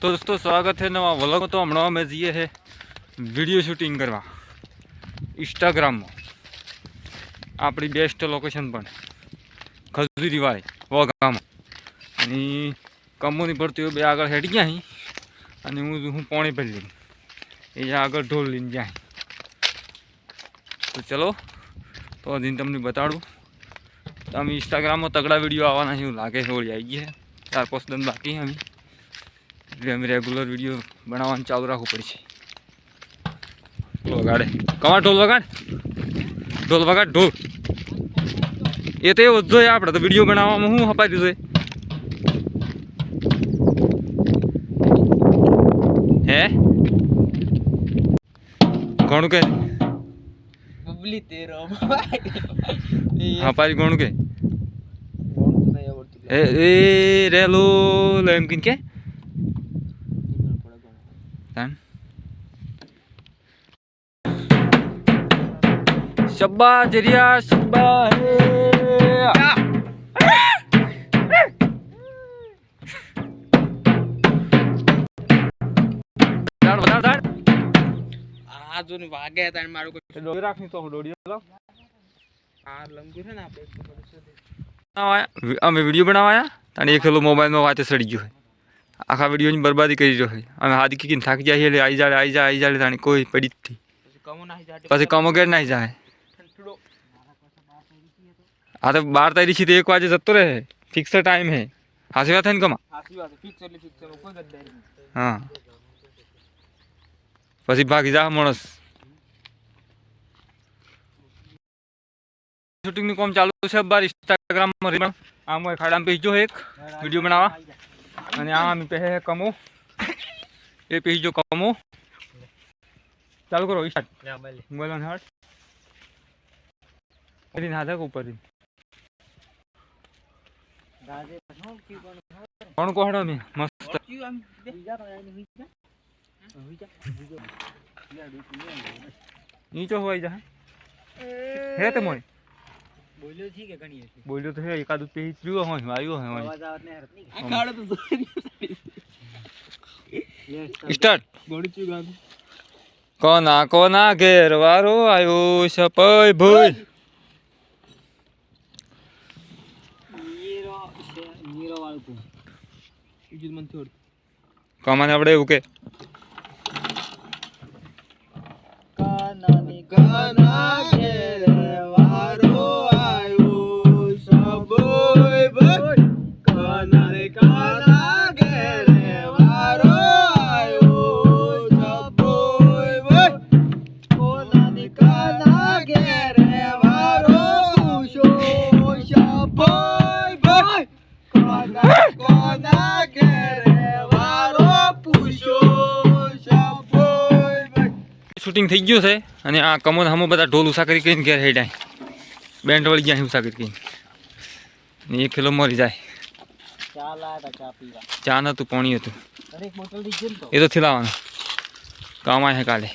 તો દોસ્તો, સ્વાગત છે નવા વલગ તો હમણાં અમે જઈએ છે વીડિયો શૂટિંગ કરવા. ઇન્સ્ટાગ્રામમાં આપણી બેસ્ટ લોકેશન પણ. ખજુરીવાય વગામાં. અને કમોની ભરતીઓ બે આગળ હેડી ગયા અને હું હું પોણી ભરી લઈ એ આગળ ઢોલ લઈને જાય તો ચલો, તો હજી તમને બતાડું. તો અમે ઇન્સ્ટાગ્રામમાં તગડા વીડિયો આવવાના છે, એવું લાગે છે, હોળી આવી ગઈ છે. ચાર પાંચ દન બાકી અમે એટલે અમે રેગ્યુલર વીડિયો બનાવવાનું ચાલુ રાખવું પડશે ઢોલ વગાડે. કમા ઢોલ વગાડ. ઢોલ વગાડ ઢોલ. એ તો એવો વધો આપણે તો વીડિયો બનાવવામાં હું હપાઈ દીધો હે? ઘણું કે? બબલી તેરો હપારી ઘણું કે? એ એ રેલો એમ કીન કે? તાન Shabba Jiria Shabba ને વાગે મારું કોઈ ડોડી રાખની તો ડોડી લાવ આ લંગુ છે ને આપણે અમે વીડિયો બનાવાયા? અને એક ખેલો મોબાઈલમાં વાતે સડી ગયો આખા વિડીયોની બરબાદી કરી રહ્યો અમે હાથ કીકીને થાકી જાય એટલે આવી જાય આવી જાય આવી જાય તાણી કોઈ પડી જ નથી પછી કમો ઘેર નાહી જાય હા તો બાર તારીખથી એક વાગે જતો રહે. ફિક્સ ટાઈમ હે. હાસી વાત ને કમા? હા. પછી ભાગી જા માણસ. શૂટિંગનું કામ ચાલુ છે. બાર ઇન્સ્ટાગ્રામમાં આમ ખાડામાં પીજો એક. વીડિયો બનાવવા અને આ અમે પહે કમો. એ પેજો કમો. ચાલુ કરો સ્ટાર્ટ મોબાઈલ ઓન હાર્ટ પછી ના થાક ઉપર કોણ કોહડો મે મસ્ત. નીચો હોય જા. હે તે મોય? બોલ્યો છે કે ઘણી હતી બોલ્યો તો હે એકાદું પેજ પીવો હોય આવ્યો હોય અવાજ આવત હરત આ કાળો તો સ્ટાર્ટ ગોળી ચી ગામ કોના કોના ઘેર વારો આવ્યો સપય ભૂલ નીરો છે નીરો વાળું તું બીજું મન આપણે એવું કે શૂટિંગ થઈ ગયું છે અને આ કમોન હમો બધા ઢોલ ઉસાકરી કરીને ઘેર હેડાય બેન્ડ વળી ગયા ઉસાકરી કરી ને એક ખેલો મરી જાય. ચા નતું પાણી હતું. એ તો થીલાવાનું. કામ આવે કાલે.